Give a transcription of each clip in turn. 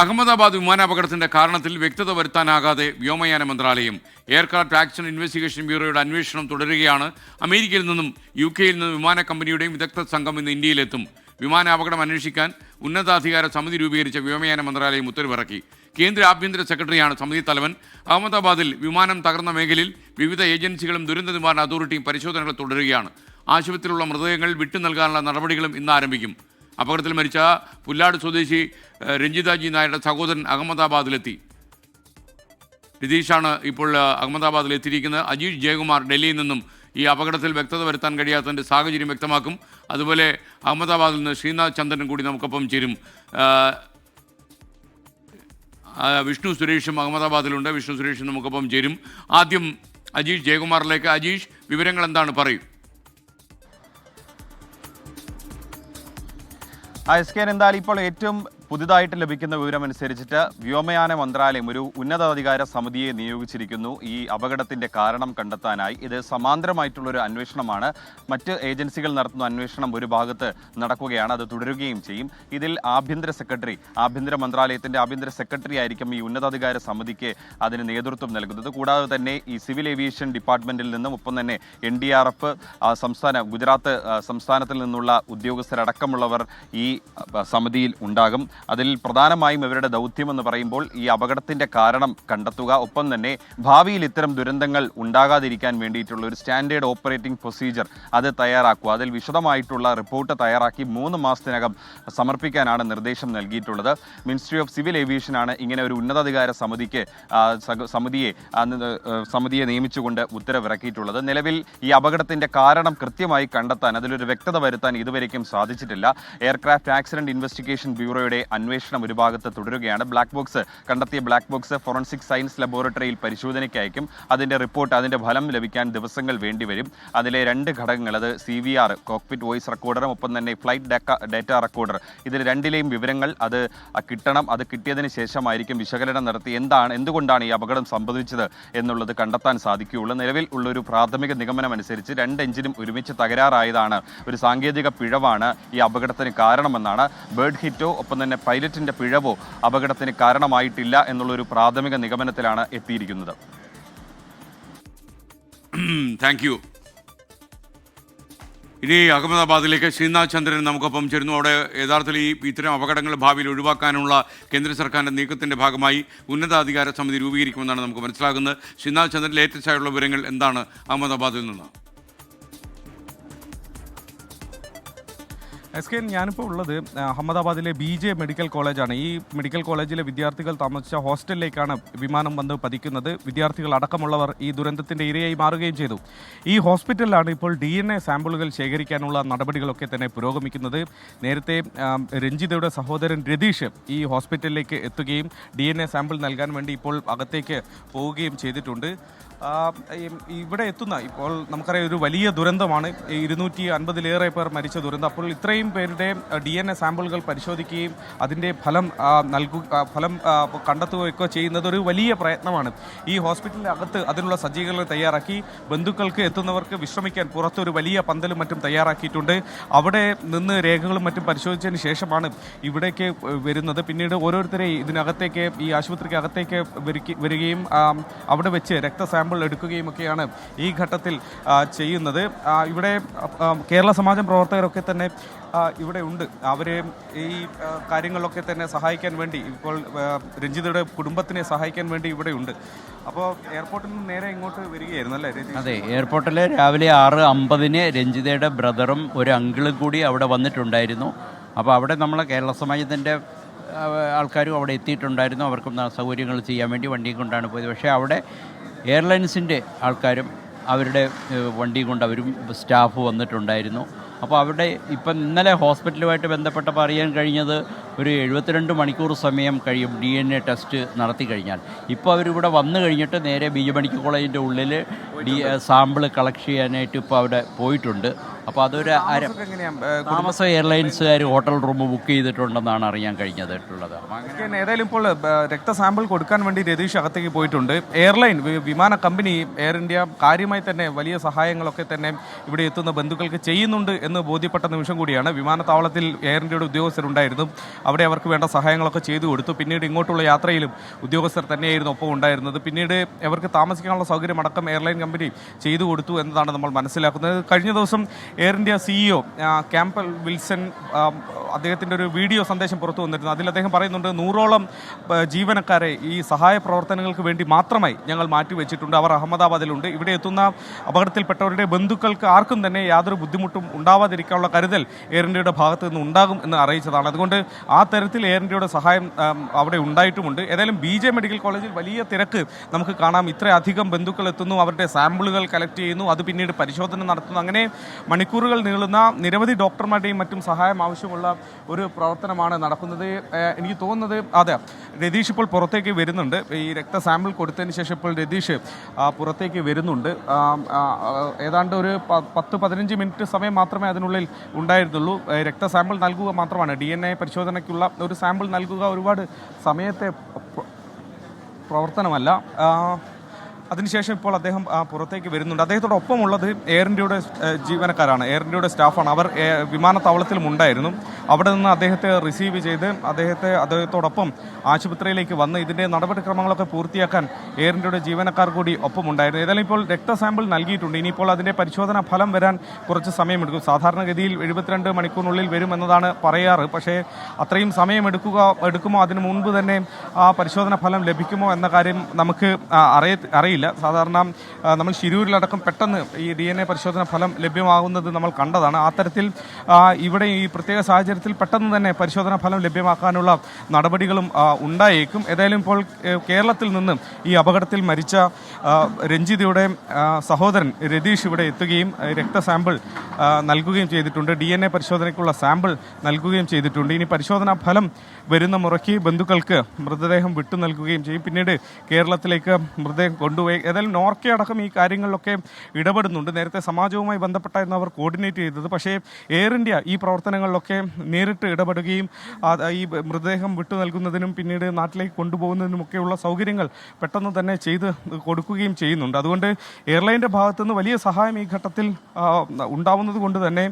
അഹമ്മദാബാദ് വിമാനാപകടത്തിന്റെ കാരണത്തിൽ വ്യക്തത വരുത്താനാകാതെ വ്യോമയാന മന്ത്രാലയം എയർക്രാഫ്റ്റ് ആക്ഷൻ ഇൻവെസ്റ്റിഗേഷൻ ബ്യൂറോയുടെ അന്വേഷണം തുടരുകയാണ്. അമേരിക്കയിൽ നിന്നും യു കെയിൽ നിന്നും വിമാന കമ്പനിയുടെയും വിദഗ്ധ സംഘം ഇന്ന് ഇന്ത്യയിലെത്തും. വിമാനാപകടം അന്വേഷിക്കാൻ ഉന്നതാധികാര സമിതി രൂപീകരിച്ച വ്യോമയാന മന്ത്രാലയം ഉത്തരവിറക്കി. കേന്ദ്ര ആഭ്യന്തര സെക്രട്ടറിയാണ് സമിതി തലവൻ. അഹമ്മദാബാദിൽ വിമാനം തകർന്ന മേഖലയിൽ വിവിധ ഏജൻസികളും ദുരന്ത നിവാരണ അതോറിറ്റിയും പരിശോധനകൾ തുടരുകയാണ്. ആശുപത്രിയിലുള്ള മൃതദേഹങ്ങൾ വിട്ടു നൽകാനുള്ള നടപടികളും ഇന്ന് ആരംഭിക്കും. അപകടത്തിൽ മരിച്ച പുല്ലാട് സ്വദേശി രഞ്ജിതാജി നായരുടെ സഹോദരൻ അഹമ്മദാബാദിലെത്തി. രതീഷാണ് ഇപ്പോൾ അഹമ്മദാബാദിൽ എത്തിയിരിക്കുന്നത് അജീഷ് ജയകുമാർ ഡൽഹിയിൽ നിന്നും ഈ അപകടത്തിൽ വ്യക്തത വരുത്താൻ കഴിയാത്തതിന്റെ സാഹചര്യം വ്യക്തമാക്കും. അതുപോലെ അഹമ്മദാബാദിൽ നിന്ന് ശ്രീനാഥ് ചന്ദ്രൻ കൂടി നമുക്കൊപ്പം ചേരും. വിഷ്ണു സുരേഷും അഹമ്മദാബാദിലുണ്ട്. വിഷ്ണു സുരേഷും നമുക്കൊപ്പം ചേരും. ആദ്യം അജീഷ് ജയകുമാറിലേക്ക്. അജീഷ് വിവരങ്ങൾ എന്താണ്? പറയൂ. എസ് കെ എന്തായാലും ഇപ്പോൾ ഏറ്റവും പുതുതായിട്ട് ലഭിക്കുന്ന വിവരം അനുസരിച്ചിട്ട് വ്യോമയാന മന്ത്രാലയം ഒരു ഉന്നതാധികാര സമിതിയെ നിയോഗിച്ചിരിക്കുന്നു. ഈ അപകടത്തിന്റെ കാരണം കണ്ടെത്താനായി. ഇത് സമാന്തരമായിട്ടുള്ള ഒരു അന്വേഷണമാണ്. മറ്റ് ഏജൻസികൾ നടത്തുന്ന അന്വേഷണം ഒരു ഭാഗത്ത് നടക്കുകയാണ്. അത് തുടരുകയും ചെയ്യും. ഇതിൽ ആഭ്യന്തര സെക്രട്ടറി ആഭ്യന്തര മന്ത്രാലയത്തിന്റെ ആഭ്യന്തര സെക്രട്ടറി ആയിരിക്കും ഈ ഉന്നതാധികാര സമിതിക്ക് അതിന് നേതൃത്വം നൽകുന്നത്. കൂടാതെ തന്നെ ഈ സിവിൽ ഏവിയേഷൻ ഡിപ്പാർട്ട്മെന്റിൽ നിന്നും ഒപ്പം തന്നെ എൻ ഡി ആർ എഫ് സംസ്ഥാന ഗുജറാത്ത് സംസ്ഥാനത്തിൽ നിന്നുള്ള ഉദ്യോഗസ്ഥരടക്കമുള്ളവർ ഈ സമിതിയിൽ ഉണ്ടാകും. അതിൽ പ്രധാനമായും ഇവരുടെ ദൗത്യം എന്ന് പറയുമ്പോൾ ഈ അപകടത്തിന്റെ കാരണം കണ്ടെത്തുക. ഒപ്പം തന്നെ ഭാവിയിൽ ഇത്തരം ദുരന്തങ്ങൾ ഉണ്ടാകാതിരിക്കാൻ വേണ്ടിയിട്ടുള്ള ഒരു സ്റ്റാൻഡേർഡ് ഓപ്പറേറ്റിംഗ് പ്രൊസീജിയർ അത് തയ്യാറാക്കുക. അതിൽ വിശദമായിട്ടുള്ള റിപ്പോർട്ട് തയ്യാറാക്കി മൂന്ന് മാസത്തിനകം സമർപ്പിക്കാനാണ് നിർദ്ദേശം നൽകിയിട്ടുള്ളത്. മിനിസ്ട്രി ഓഫ് സിവിൽ ഏവിയേഷനാണ് ഇങ്ങനെ ഒരു ഉന്നതാധികാര സമിതിക്ക് സമിതിയെ സമിതിയെ നിയമിച്ചുകൊണ്ട് ഉത്തരവിറക്കിയിട്ടുള്ളത്. നിലവിൽ ഈ അപകടത്തിന്റെ കാരണം കൃത്യമായി കണ്ടെത്താൻ അതിലൊരു വ്യക്തത വരുത്താൻ ഇതുവരേക്കും സാധിച്ചിട്ടില്ല. എയർക്രാഫ്റ്റ് ആക്സിഡന്റ് ഇൻവെസ്റ്റിഗേഷൻ ബ്യൂറോയുടെ അന്വേഷണം ഒരു ഭാഗത്ത് തുടരുകയാണ്. ബ്ലാക്ക് ബോക്സ് കണ്ടെത്തിയ ബ്ലാക്ക് ബോക്സ് ഫോറൻസിക് സയൻസ് ലബോറട്ടറിയിൽ പരിശോധനയ്ക്ക് അയക്കും റിപ്പോർട്ട് അതിന്റെ ഫലം ലഭിക്കാൻ ദിവസങ്ങൾ വേണ്ടിവരും. അതിലെ രണ്ട് ഘടകങ്ങൾ അത് C V R cockpit voice റെക്കോർഡറും ഒപ്പം തന്നെ ഫ്ലൈറ്റ് ഡാറ്റ റെക്കോർഡർ ഇതിൽ രണ്ടിലെയും വിവരങ്ങൾ അത് കിട്ടണം. അത് കിട്ടിയതിന് ശേഷമായിരിക്കും വിശകലനം നടത്തി എന്താണ് എന്തുകൊണ്ടാണ് ഈ അപകടം സംഭവിച്ചത് എന്നുള്ളത് കണ്ടെത്താൻ സാധിക്കുകയുള്ളൂ. നിലവിൽ ഉള്ള ഒരു പ്രാഥമിക നിഗമനം അനുസരിച്ച് രണ്ട് എഞ്ചിനും ഒരുമിച്ച് തകരാറായതാണ്. ഒരു സാങ്കേതിക പിഴവാണ് ഈ അപകടത്തിന് കാരണമെന്നാണ്. ബേർഡ് ഹിറ്റോ ഒപ്പം തന്നെ പൈലറ്റിന്റെ പിഴവോ അപകടത്തിന് കാരണമായിട്ടില്ല എന്നുള്ളൊരു പ്രാഥമിക നിഗമനത്തിലാണ് എത്തിയിരിക്കുന്നത്. താങ്ക് യു ഇനി അഹമ്മദാബാദിലേക്ക് ശ്രീനാഥ് ചന്ദ്രൻ നമുക്കൊപ്പം ചേരുന്നു. അവിടെ യഥാർത്ഥത്തിൽ ഈ ഇത്തരം അപകടങ്ങൾ ഭാവിയിൽ ഒഴിവാക്കാനുള്ള കേന്ദ്ര സർക്കാരിന്റെ നീക്കത്തിന്റെ ഭാഗമായി ഉന്നതാധികാര സമിതി രൂപീകരിക്കുമെന്നാണ് നമുക്ക് മനസ്സിലാകുന്നത്. ശ്രീനാഥ് ചന്ദ്രൻ ലേറ്റസ്റ്റ് ആയിട്ടുള്ള വിവരങ്ങൾ എന്താണ് അഹമ്മദാബാദിൽ നിന്ന്? എസ് കെ ഞാനിപ്പോൾ ഉള്ളത് അഹമ്മദാബാദിലെ ബി ജെ മെഡിക്കൽ കോളേജാണ്. ഈ മെഡിക്കൽ കോളേജിലെ വിദ്യാർത്ഥികൾ താമസിച്ച ഹോസ്റ്റലിലേക്കാണ് വിമാനം വന്ന് പതിക്കുന്നത്. വിദ്യാർത്ഥികൾ അടക്കമുള്ളവർ ഈ ദുരന്തത്തിന്റെ ഇരയായി മാറുകയും ചെയ്തു. ഈ ഹോസ്പിറ്റലിലാണ് ഇപ്പോൾ ഡി എൻ എ സാമ്പിളുകൾ ശേഖരിക്കാനുള്ള നടപടികളൊക്കെ തന്നെ പുരോഗമിക്കുന്നത്. നേരത്തെ രഞ്ജിതയുടെ സഹോദരൻ രതീഷ് ഈ ഹോസ്പിറ്റലിലേക്ക് എത്തുകയും ഡി എൻ എ സാമ്പിൾ നൽകാൻ വേണ്ടി ഇപ്പോൾ അകത്തേക്ക് പോവുകയും ചെയ്തിട്ടുണ്ട്. ഇവിടെ എത്തുന്ന ഇപ്പോൾ നമുക്കറിയാം ഒരു വലിയ ദുരന്തമാണ്. ഇരുന്നൂറ്റി അൻപതിലേറെ പേർ മരിച്ച ദുരന്തം. അപ്പോൾ ഇത്രയും പേരുടെ ഡി എൻ എ സാമ്പിളുകൾ പരിശോധിക്കുകയും അതിന്റെ ഫലം നൽകു ഫലം കണ്ടെത്തുകയൊക്കെ ചെയ്യുന്നത് ഒരു വലിയ പ്രയത്നമാണ്. ഈ ഹോസ്പിറ്റലിന്റെ അകത്ത് അതിനുള്ള സജ്ജീകരണങ്ങൾ തയ്യാറാക്കി ബന്ധുക്കൾക്ക് എത്തുന്നവർക്ക് വിശ്രമിക്കാൻ പുറത്തൊരു വലിയ പന്തലും മറ്റും തയ്യാറാക്കിയിട്ടുണ്ട്. അവിടെ നിന്ന് രേഖകളും മറ്റും പരിശോധിച്ചതിന് ശേഷമാണ് ഇവിടേക്ക് വരുന്നത്. പിന്നീട് ഓരോരുത്തരെ ഇതിനകത്തേക്ക് ഈ ആശുപത്രിക്ക് അകത്തേക്ക് വരികയും അവിടെ വെച്ച് എടുക്കുകയും ഒക്കെയാണ് ഈ ഘട്ടത്തിൽ ചെയ്യുന്നത്. ഇവിടെ കേരള സമാജം പ്രവർത്തകരൊക്കെ തന്നെ ഇവിടെ ഉണ്ട്. അവരെ ഈ കാര്യങ്ങളിലൊക്കെ തന്നെ സഹായിക്കാൻ വേണ്ടി ഇപ്പോൾ രഞ്ജിതയുടെ കുടുംബത്തിനെ സഹായിക്കാൻ വേണ്ടി ഇവിടെ ഉണ്ട്. അപ്പോൾ എയർപോർട്ടിൽ നിന്ന് നേരെ ഇങ്ങോട്ട് വരികയായിരുന്നു അല്ലേ അതെ എയർപോർട്ടിൽ രാവിലെ ആറ് അമ്പതിന് രഞ്ജിതയുടെ ബ്രദറും ഒരു അങ്കിളും കൂടി അവിടെ വന്നിട്ടുണ്ടായിരുന്നു. അപ്പോൾ അവിടെ നമ്മൾ കേരള സമാജത്തിന്റെ ആൾക്കാരും അവിടെ എത്തിയിട്ടുണ്ടായിരുന്നു. അവർക്കും സൗകര്യങ്ങൾ ചെയ്യാൻ വേണ്ടി വണ്ടിയും കൊണ്ടാണ് പോയത്. പക്ഷേ അവിടെ എയർലൈൻസിന്റെ ആൾക്കാരും അവരുടെ വണ്ടി കൊണ്ട് അവരും സ്റ്റാഫ് വന്നിട്ടുണ്ടായിരുന്നു. അപ്പോൾ അവിടെ ഇപ്പം ഇന്നലെ ഹോസ്പിറ്റലുമായിട്ട് ബന്ധപ്പെട്ടപ്പോൾ അറിയാൻ കഴിഞ്ഞത് ഒരു എഴുപത്തിരണ്ട് മണിക്കൂർ സമയം കഴിയും ഡി എൻ എ ടെസ്റ്റ് നടത്തി കഴിഞ്ഞാൽ. ഇപ്പോൾ അവരിവിടെ വന്നു കഴിഞ്ഞിട്ട് നേരെ ബി മെഡിക്കൽ കോളേജിന്റെ ഉള്ളിൽ ഡി സാമ്പിൾ കളക്ട് ചെയ്യാനായിട്ട് ഇപ്പോൾ അവിടെ പോയിട്ടുണ്ട്. അപ്പോൾ അതൊരു താമസ എയർലൈൻസുകാർ ഹോട്ടൽ റൂം ബുക്ക് ചെയ്തിട്ടുണ്ടെന്നാണ് അറിയാൻ കഴിഞ്ഞതായിട്ടുള്ളത്. ഏതായാലും ഇപ്പോൾ രക്ത സാമ്പിൾ കൊടുക്കാൻ വേണ്ടി രതീഷ് അകത്തേക്ക് പോയിട്ടുണ്ട്. എയർലൈൻ വിമാന കമ്പനി എയർ ഇന്ത്യ കാര്യമായി തന്നെ വലിയ സഹായങ്ങളൊക്കെ തന്നെ ഇവിടെ എത്തുന്ന ബന്ധുക്കൾക്ക് ചെയ്യുന്നുണ്ട് എന്ന് ബോധ്യപ്പെട്ട നിമിഷം കൂടിയാണ് വിമാനത്താവളത്തിൽ എയർ ഇന്ത്യയുടെ ഉദ്യോഗസ്ഥരുണ്ടായിരുന്നു അവിടെ അവർക്ക് വേണ്ട സഹായങ്ങളൊക്കെ ചെയ്തു കൊടുത്തു. പിന്നീട് ഇങ്ങോട്ടുള്ള യാത്രയിലും ഉദ്യോഗസ്ഥർ തന്നെയായിരുന്നു ഒപ്പം ഉണ്ടായിരുന്നത്. പിന്നീട് അവർക്ക് താമസിക്കാനുള്ള സൗകര്യം അടക്കം എയർലൈൻ കമ്പനി ചെയ്തു കൊടുത്തു എന്നതാണ് നമ്മൾ മനസ്സിലാക്കുന്നത്. കഴിഞ്ഞ ദിവസം Air India CEO Campbell Wilson അദ്ദേഹത്തിന്റെ ഒരു വീഡിയോ സന്ദേശം പുറത്തു വന്നിരുന്നു. അതിൽ അദ്ദേഹം പറയുന്നുണ്ട് നൂറോളം ജീവനക്കാരെ ഈ സഹായ പ്രവർത്തനങ്ങൾക്ക് വേണ്ടി മാത്രമായി ഞങ്ങൾ മാറ്റിവെച്ചിട്ടുണ്ട്. അവർ അഹമ്മദാബാദിലുണ്ട്. ഇവിടെ എത്തുന്ന അപകടത്തിൽപ്പെട്ടവരുടെ ബന്ധുക്കൾക്ക് ആർക്കും തന്നെ യാതൊരു ബുദ്ധിമുട്ടും ഉണ്ടാവാതിരിക്കാനുള്ള കരുതൽ എയർ ഇന്ത്യയുടെ ഭാഗത്ത് നിന്ന് ഉണ്ടാകും എന്ന് അറിയിച്ചതാണ്. അതുകൊണ്ട് തരത്തിൽ എയർ ഇന്ത്യയുടെ സഹായം അവിടെ ഉണ്ടായിട്ടുമുണ്ട്. ഏതായാലും ബി ജെ മെഡിക്കൽ കോളേജിൽ വലിയ തിരക്ക് നമുക്ക് കാണാം. ഇത്രയധികം ബന്ധുക്കൾ എത്തുന്നു അവരുടെ സാമ്പിളുകൾ കളക്ട് ചെയ്യുന്നു അത് പിന്നീട് പരിശോധന നടത്തുന്നു. അങ്ങനെ മണിക്കൂറുകൾ നീളുന്ന നിരവധി ഡോക്ടർമാരുടെയും മറ്റും സഹായം ആവശ്യമുള്ള ഒരു പ്രവർത്തനമാണ് നടക്കുന്നത്. എനിക്ക് തോന്നുന്നത് അതെ രതീഷ് ഇപ്പോൾ പുറത്തേക്ക് വരുന്നുണ്ട്. ഈ രക്ത സാമ്പിൾ കൊടുത്തതിന് ശേഷം ഇപ്പോൾ രതീഷ് പുറത്തേക്ക് വരുന്നുണ്ട്. ആ, ആ, ആ, ഏതാണ്ട് ഒരു പത്ത് പതിനഞ്ച് മിനിറ്റ് സമയം മാത്രമേ അതിനുള്ളിൽ ഉണ്ടായിരുന്നുള്ളൂ. ഏഹ് രക്ത സാമ്പിൾ നൽകുക മാത്രമാണ്. ഡി എൻ എ പരിശോധനയ്ക്കുള്ള ഒരു സാമ്പിൾ നൽകുക ഒരുപാട് സമയത്തെ പ്രവർത്തനമല്ല. അതിനുശേഷം ഇപ്പോൾ അദ്ദേഹം പുറത്തേക്ക് വരുന്നുണ്ട്. അദ്ദേഹത്തോടൊപ്പമുള്ളത് എയർ ഇന്ത്യയുടെ ജീവനക്കാരാണ്. എയർ ഇന്ത്യയുടെ സ്റ്റാഫാണ്. അവർ വിമാനത്താവളത്തിലും ഉണ്ടായിരുന്നു. അവിടെ നിന്ന് അദ്ദേഹത്തെ റിസീവ് ചെയ്ത് അദ്ദേഹത്തെ അദ്ദേഹത്തോടൊപ്പം ആശുപത്രിയിലേക്ക് വന്ന് ഇതിന്റെ നടപടിക്രമങ്ങളൊക്കെ പൂർത്തിയാക്കാൻ എയർ ഇന്ത്യയുടെ ജീവനക്കാർ കൂടി ഒപ്പമുണ്ടായിരുന്നു. ഏതായാലും ഇപ്പോൾ രക്ത സാമ്പിൾ നൽകിയിട്ടുണ്ട്. ഇനിയിപ്പോൾ അതിന്റെ പരിശോധന ഫലം വരാൻ കുറച്ച് സമയമെടുക്കും. സാധാരണഗതിയിൽ എഴുപത്തിരണ്ട് മണിക്കൂറിനുള്ളിൽ വരുമെന്നതാണ് പറയാറ്. പക്ഷേ അത്രയും സമയമെടുക്കുക എടുക്കുമോ? അതിനു മുൻപ് തന്നെ ആ പരിശോധന ഫലം ലഭിക്കുമോ എന്ന കാര്യം നമുക്ക് അറിയ അറിയില്ല. സാധാരണ നമ്മൾ ശിരൂരിലടക്കം പെട്ടെന്ന് ഈ ഡി പരിശോധന ഫലം ലഭ്യമാകുന്നത് നമ്മൾ കണ്ടതാണ്. ആ തരത്തിൽ ഇവിടെ ഈ പ്രത്യേക സാഹചര്യത്തിൽ പെട്ടെന്ന് തന്നെ പരിശോധനാ ഫലം ലഭ്യമാക്കാനുള്ള നടപടികളും ഉണ്ടായേക്കും. ഏതായാലും ഇപ്പോൾ കേരളത്തിൽ നിന്ന് ഈ അപകടത്തിൽ മരിച്ച രഞ്ജിതയുടെ സഹോദരൻ രതീഷ് ഇവിടെ എത്തുകയും രക്ത സാമ്പിൾ നൽകുകയും ചെയ്തിട്ടുണ്ട്. ഡി എൻ എ പരിശോധനയ്ക്കുള്ള സാമ്പിൾ നൽകുകയും ചെയ്തിട്ടുണ്ട്. ഇനി പരിശോധനാ ഫലം വരുന്ന മുറയ്ക്ക് ബന്ധുക്കൾക്ക് മൃതദേഹം വിട്ടു നൽകുകയും ചെയ്യും. പിന്നീട് കേരളത്തിലേക്ക് മൃതദേഹം കൊണ്ടുപോയി. ഏതായാലും നോർക്കെ അടക്കം ഈ കാര്യങ്ങളിലൊക്കെ ഇടപെടുന്നുണ്ട്. നേരത്തെ സമാജവുമായി ബന്ധപ്പെട്ടായിരുന്നു അവർ കോർഡിനേറ്റ് ചെയ്തത്. പക്ഷേ എയർ ഇന്ത്യ ഈ പ്രവർത്തനങ്ങളിലൊക്കെ നേരിട്ട് ഇടപെടുകയും ഈ മൃതദേഹം വിട്ടു നൽകുന്നതിനും പിന്നീട് നാട്ടിലേക്ക് കൊണ്ടുപോകുന്നതിനുമൊക്കെയുള്ള സൗകര്യങ്ങൾ പെട്ടെന്ന് തന്നെ ചെയ്ത് കൊടുക്കുകയും ചെയ്യുന്നുണ്ട്. അതുകൊണ്ട് എയർലൈന്റെ ഭാഗത്തു നിന്ന് വലിയ സഹായം ഈ ഘട്ടത്തിൽ ഉണ്ടാവുന്നത് കൊണ്ട് തന്നെ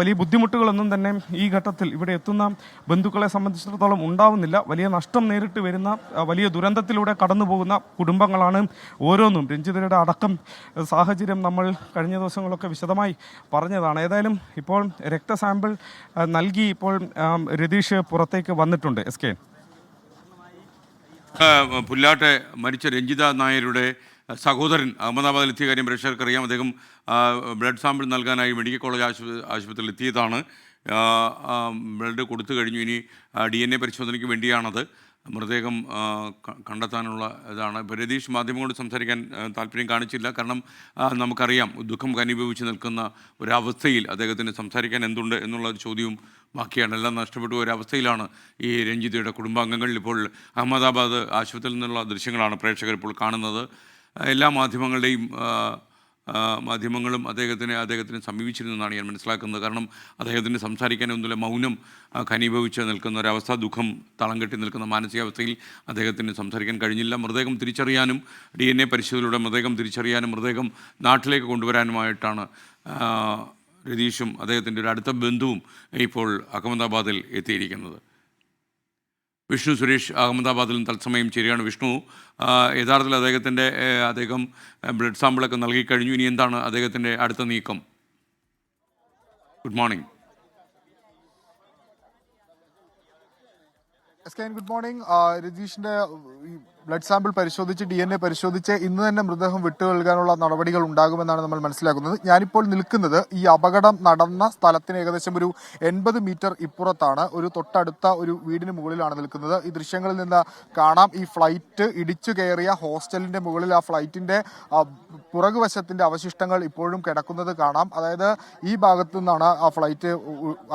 വലിയ ബുദ്ധിമുട്ടുകളൊന്നും തന്നെ ഈ ഘട്ടത്തിൽ ഇവിടെ എത്തുന്ന ബന്ധുക്കളെ സംബന്ധിച്ചിടത്തോളം ഉണ്ടാവുന്നില്ല. വലിയ നഷ്ടം നേരിട്ട് വരുന്ന വലിയ ദുരന്തത്തിലൂടെ കടന്നു പോകുന്ന കുടുംബങ്ങളാണ് ഓരോന്നും. രഞ്ജിതരുടെ അടക്കം സാഹചര്യം നമ്മൾ കഴിഞ്ഞ ദിവസങ്ങളൊക്കെ വിശദമായി പറഞ്ഞതാണ്. ഏതായാലും ഇപ്പോൾ രക്തസാമ്പിൾ സാമ്പിൾ നൽകി ഇപ്പോൾ രതീഷ് പുറത്തേക്ക് വന്നിട്ടുണ്ട്. S K. പുല്ലാട്ടെ മരിച്ച രഞ്ജിത നായരുടെ സഹോദരൻ അഹമ്മദാബാദിൽ എത്തിയ കാര്യം പ്രേക്ഷകർക്ക് അറിയാം. അദ്ദേഹം ബ്ലഡ് സാമ്പിൾ നൽകാനായി മെഡിക്കൽ കോളേജ് ആശുപത്രി ആശുപത്രിയിൽ എത്തിയതാണ്. ബ്ലഡ് കൊടുത്തു കഴിഞ്ഞു. ഇനി ഡി എൻ എ പരിശോധനയ്ക്ക് വേണ്ടിയാണത്. മൃതദേഹം കണ്ടെത്താനുള്ള ഇതാണ്. ഇപ്പോൾ രതീഷ് മാധ്യമങ്ങളോട് സംസാരിക്കാൻ താല്പര്യം കാണിച്ചില്ല. കാരണം നമുക്കറിയാം ദുഃഖം കനുഭവിച്ച് നിൽക്കുന്ന ഒരവസ്ഥയിൽ അദ്ദേഹത്തിന് സംസാരിക്കാൻ എന്തുണ്ട് എന്നുള്ള ഒരു ചോദ്യവും ബാക്കിയാണ്. എല്ലാം നഷ്ടപ്പെട്ടു ഒരവസ്ഥയിലാണ് ഈ രഞ്ജിതയുടെ കുടുംബാംഗങ്ങൾ ഇപ്പോൾ അഹമ്മദാബാദ് ആശുപത്രിയിൽ നിന്നുള്ള ദൃശ്യങ്ങളാണ് പ്രേക്ഷകർ ഇപ്പോൾ കാണുന്നത്. എല്ലാ മാധ്യമങ്ങളുടെയും മാധ്യമങ്ങളും അദ്ദേഹത്തിനെ അദ്ദേഹത്തിനെ സമീപിച്ചിരുന്നെന്നാണ് ഞാൻ മനസ്സിലാക്കുന്നത്. കാരണം അദ്ദേഹത്തിന് സംസാരിക്കാനൊന്നുമില്ല. മൗനം ഖനീഭവിച്ച് നിൽക്കുന്ന ഒരവസ്ഥ ദുഃഖം തളം കെട്ടി നിൽക്കുന്ന മാനസികാവസ്ഥയിൽ അദ്ദേഹത്തിന് സംസാരിക്കാൻ കഴിഞ്ഞില്ല. മൃതദേഹം തിരിച്ചറിയാനും ഡി എൻ എ പരിശോധനയിലൂടെ മൃതദേഹം തിരിച്ചറിയാനും മൃതദേഹം നാട്ടിലേക്ക് കൊണ്ടുവരാനുമായിട്ടാണ് രതീഷും അദ്ദേഹത്തിന്റെ ഒരു അടുത്ത ബന്ധുവും ഇപ്പോൾ അഹമ്മദാബാദിൽ എത്തിയിരിക്കുന്നത്. വിഷ്ണു സുരേഷ് അഹമ്മദാബാദിൽ നിന്ന് തത്സമയം ചേരുകയാണ്. വിഷ്ണു യഥാർത്ഥത്തിൽ അദ്ദേഹത്തിന്റെ അദ്ദേഹം ബ്ലഡ് സാമ്പിളൊക്കെ നൽകി കഴിഞ്ഞു ഇനി എന്താണ് അദ്ദേഹത്തിന്റെ അടുത്ത നീക്കം? ഗുഡ് മോർണിംഗ് ഗുഡ് മോർണിംഗ് ഈ ബ്ലഡ് സാമ്പിൾ പരിശോധിച്ച് ഡി എൻ എ പരിശോധിച്ച് ഇന്ന് തന്നെ മൃതദേഹം വിട്ടു നൽകാനുള്ള നടപടികൾ ഉണ്ടാകുമെന്നാണ് നമ്മൾ മനസ്സിലാക്കുന്നത്. ഞാനിപ്പോൾ നിൽക്കുന്നത് ഈ അപകടം നടന്ന സ്ഥലത്തിന് ഏകദേശം ഒരു എൺപത് മീറ്റർ ഇപ്പുറത്താണ്. ഒരു തൊട്ടടുത്ത ഒരു വീടിന് മുകളിലാണ് നിൽക്കുന്നത്. ഈ ദൃശ്യങ്ങളിൽ നിന്ന് കാണാം ഈ ഫ്ലൈറ്റ് ഇടിച്ചു കയറിയ ഹോസ്റ്റലിന്റെ മുകളിൽ ആ ഫ്ലൈറ്റിന്റെ പുറകുവശത്തിന്റെ അവശിഷ്ടങ്ങൾ ഇപ്പോഴും കിടക്കുന്നത് കാണാം. അതായത് ഈ ഭാഗത്തു നിന്നാണ് ആ ഫ്ലൈറ്റ്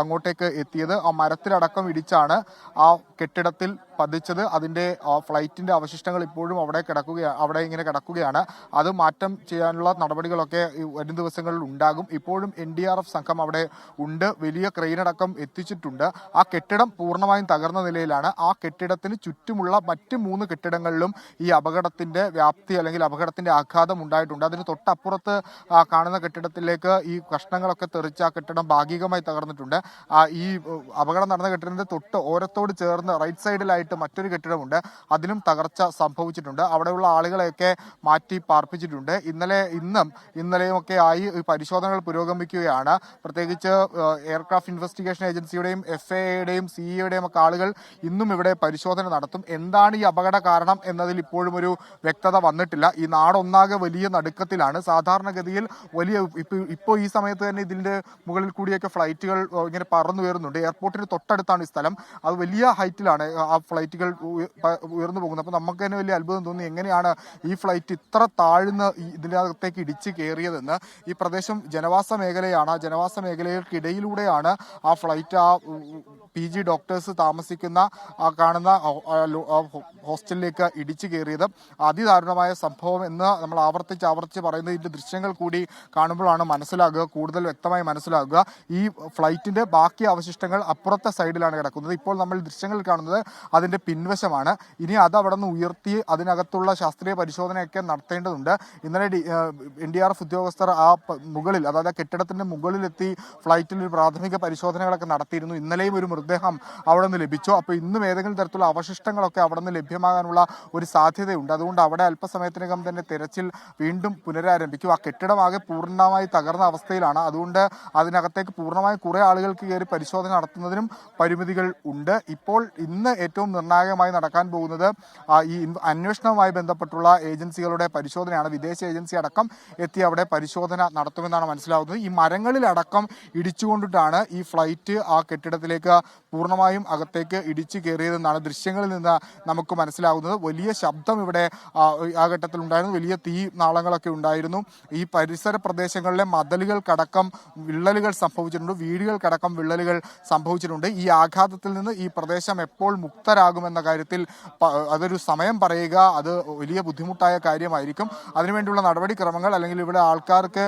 അങ്ങോട്ടേക്ക് എത്തിയത്. ആ മരത്തിലടക്കം ഇടിച്ചാണ് ആ കെട്ടിടത്തിൽ പതിച്ചത് അതിന്റെ ഫ്ലൈറ്റിന്റെ അവശിഷ്ടങ്ങൾ ഇപ്പോഴും അവിടെ കിടക്കുകയാണ് അവിടെ ഇങ്ങനെ കിടക്കുകയാണ്. അത് മാറ്റം ചെയ്യാനുള്ള നടപടികളൊക്കെ വരും ദിവസങ്ങളിൽ ഉണ്ടാകും. ഇപ്പോഴും എൻ ഡി ആർ എഫ് സംഘം അവിടെ ഉണ്ട്. വലിയ ക്രെയിനടക്കം എത്തിച്ചിട്ടുണ്ട്. ആ കെട്ടിടം പൂർണമായും തകർന്ന നിലയിലാണ്. ആ കെട്ടിടത്തിന് ചുറ്റുമുള്ള മറ്റ് മൂന്ന് കെട്ടിടങ്ങളിലും ഈ അപകടത്തിന്റെ വ്യാപ്തി അല്ലെങ്കിൽ അപകടത്തിന്റെ ആഘാതം ഉണ്ടായിട്ടുണ്ട്. അതിന് തൊട്ടപ്പുറത്ത് കാണുന്ന കെട്ടിടത്തിലേക്ക് ഈ കഷ്ണങ്ങളൊക്കെ തെറിച്ച് ആ കെട്ടിടം ഭാഗികമായി തകർന്നിട്ടുണ്ട്. ഈ അപകടം നടന്ന കെട്ടിടത്തിന്റെ തൊട്ട് ഓരത്തോട് ചേർന്ന് റൈറ്റ് സൈഡിലായിട്ട് മറ്റൊരു കെട്ടിടമുണ്ട്. അതിലും തകർച്ച സംഭവിച്ചിട്ടുണ്ട്. അവിടെയുള്ള ആളുകളെയൊക്കെ മാറ്റി പാർപ്പിച്ചിട്ടുണ്ട്. ഇന്നലെ ഇന്നും ഇന്നലെയും ഒക്കെ ആയി പരിശോധനകൾ പുരോഗമിക്കുകയാണ്. പ്രത്യേകിച്ച് എയർക്രാഫ്റ്റ് ഇൻവെസ്റ്റിഗേഷൻ ഏജൻസിയുടെയും എഫ് എയുടെയും സിഇയുടെയും ഒക്കെ ആളുകൾ ഇന്നും ഇവിടെ പരിശോധന നടത്തും. എന്താണ് ഈ അപകട കാരണം എന്നതിൽ ഇപ്പോഴും ഒരു വ്യക്തത വന്നിട്ടില്ല. ഈ നാടൊന്നാകെ വലിയ നടുക്കത്തിലാണ്. സാധാരണഗതിയിൽ വലിയ ഇപ്പൊ ഇപ്പോൾ ഈ സമയത്ത് തന്നെ ഇതിന്റെ മുകളിൽ കൂടിയൊക്കെ ഫ്ലൈറ്റുകൾ ഇങ്ങനെ പറന്നു വരുന്നുണ്ട് എയർപോർട്ടിന് തൊട്ടടുത്താണ് ഈ സ്ഥലം. അത് വലിയ ഹൈറ്റിലാണ്. ആ ഫ്ലൈറ്റുകൾ ഉയ- ഉയർന്നു പോകുന്നത് അപ്പോൾ നമുക്ക് തന്നെ വലിയ അത്ഭുതം തോന്നി എങ്ങനെയാണ് ഈ ഫ്ലൈറ്റ് ഇത്ര താഴ്ന്ന് ഇതിനകത്തേക്ക് ഇടിച്ച് കയറിയതെന്ന്. ഈ പ്രദേശം ജനവാസ മേഖലയാണ്. ജനവാസ മേഖലകൾക്കിടയിലൂടെയാണ് ആ ഫ്ലൈറ്റ് ആ പി ജി ഡോക്ടേഴ്സ് താമസിക്കുന്ന കാണുന്ന ഹോസ്റ്റലിലേക്ക് ഇടിച്ചു കയറിയത് അതിദാരുണമായ സംഭവം എന്ന് നമ്മൾ ആവർത്തിച്ച് ആവർത്തിച്ച് പറയുന്നത് ഇതിന്റെ ദൃശ്യങ്ങൾ കൂടി കാണുമ്പോഴാണ് മനസ്സിലാകുക കൂടുതൽ വ്യക്തമായി മനസ്സിലാകുക. ഈ ഫ്ലൈറ്റിന്റെ ബാക്കി അവശിഷ്ടങ്ങൾ അപ്പുറത്തെ സൈഡിലാണ് കിടക്കുന്നത്. ഇപ്പോൾ നമ്മൾ ദൃശ്യങ്ങൾ കാണുന്നത് അതിന്റെ പിൻവശമാണ്. ഇനി അത് അവിടെ നിന്ന് ഉയർത്തി അതിനകത്തുള്ള ശാസ്ത്രീയ പരിശോധനയൊക്കെ നടത്തേണ്ടതുണ്ട്. ഇന്നലെ എൻ ഡി ആർ എഫ് ഉദ്യോഗസ്ഥർ ആ മുകളിൽ അതായത് കെട്ടിടത്തിന്റെ മുകളിലെത്തി ഫ്ലൈറ്റിൽ ഒരു പ്രാഥമിക പരിശോധനകളൊക്കെ നടത്തിയിരുന്നു. ഇന്നലെയും ഒരു മൃതദേഹം അവിടെ നിന്ന് ലഭിച്ചു. അപ്പോൾ ഇന്നും ഏതെങ്കിലും തരത്തിലുള്ള അവശിഷ്ടങ്ങളൊക്കെ അവിടെ നിന്ന് ലഭ്യമാകാനുള്ള ഒരു സാധ്യതയുണ്ട്. അതുകൊണ്ട് അവിടെ അല്പസമയത്തിനകം തന്നെ തിരച്ചിൽ വീണ്ടും പുനരാരംഭിക്കും. ആ കെട്ടിടം ആകെ പൂർണമായി തകർന്ന അവസ്ഥയിലാണ്. അതുകൊണ്ട് അതിനകത്തേക്ക് പൂർണമായി കുറെ ആളുകൾക്ക് കയറി പരിശോധന നടത്തുന്നതിനും പരിമിതികൾ ഉണ്ട്. ഇപ്പോൾ ഇന്ന് ഏറ്റവും നിർണായകമായി നടക്കാൻ പോകുന്നത് ഈ അന്വേഷണവുമായി ബന്ധപ്പെട്ടുള്ള ഏജൻസികളുടെ പരിശോധനയാണ്. വിദേശ ഏജൻസി അടക്കം എത്തി അവിടെ പരിശോധന നടത്തുമെന്നാണ് മനസ്സിലാവുന്നത്. ഈ മരങ്ങളിലടക്കം ഇടിച്ചുകൊണ്ടിട്ടാണ് ഈ ഫ്ലൈറ്റ് ആ കെട്ടിടത്തിലേക്ക് പൂർണമായും അകത്തേക്ക് ഇടിച്ചു കയറിയതെന്നാണ് ദൃശ്യങ്ങളിൽ നിന്ന് നമുക്ക് മനസ്സിലാകുന്നത് വലിയ ശബ്ദം ഇവിടെ ആ, ഘട്ടത്തിൽ ഉണ്ടായിരുന്നു വലിയ തീ നാളങ്ങളൊക്കെ ഉണ്ടായിരുന്നു. ഈ പരിസര പ്രദേശങ്ങളിലെ മതലുകൾക്കടക്കം വിള്ളലുകൾ സംഭവിച്ചിട്ടുണ്ട്. വീടുകൾക്കടക്കം വിള്ളലുകൾ സംഭവിച്ചിട്ടുണ്ട്. ഈ ആഘാതത്തിൽ നിന്ന് ഈ പ്രദേശം എപ്പോൾ മുക്തരാകുമെന്ന കാര്യത്തിൽ അതൊരു സമയം പറയുക അത് വലിയ ബുദ്ധിമുട്ടായ കാര്യമായിരിക്കും. അതിനുവേണ്ടിയുള്ള നടപടിക്രമങ്ങൾ അല്ലെങ്കിൽ ഇവിടെ ആൾക്കാർക്ക്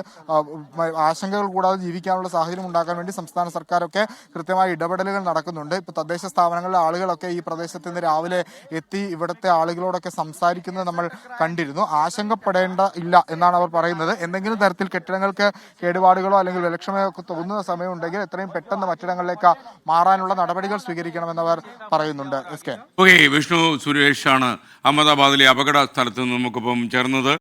ആശങ്കകൾ കൂടാതെ ജീവിക്കാനുള്ള സാഹചര്യം ഉണ്ടാക്കാൻ വേണ്ടി സംസ്ഥാന സർക്കാരൊക്കെ കൃത്യമായ ഇടപെടലുകൾ നടക്കുന്നുണ്ട്. ഇപ്പൊ തദ്ദേശ സ്ഥാപനങ്ങളിലെ ആളുകളൊക്കെ ഈ പ്രദേശത്ത് നിന്ന് രാവിലെ എത്തി ഇവിടുത്തെ ആളുകളോടൊക്കെ സംസാരിക്കുന്നത് നമ്മൾ കണ്ടിരുന്നു. ആശങ്കപ്പെടേണ്ട ഇല്ല എന്നാണ് അവർ പറയുന്നത്. എന്തെങ്കിലും തരത്തിൽ കെട്ടിടങ്ങൾക്ക് കേടുപാടുകളോ അല്ലെങ്കിൽ വിലക്ഷമയോ ഒക്കെ തോന്നുന്ന സമയമുണ്ടെങ്കിൽ എത്രയും പെട്ടെന്ന് മറ്റിടങ്ങളിലേക്ക് മാറാനുള്ള നടപടികൾ സ്വീകരിക്കണമെന്ന് അവർ പറയുന്നുണ്ട്. S K. വിഷ്ണു സുരേഷാണ് അഹമ്മദാബാദിലെ അപകട സ്ഥലത്ത് നമുക്കിപ്പം ചേർന്നത്.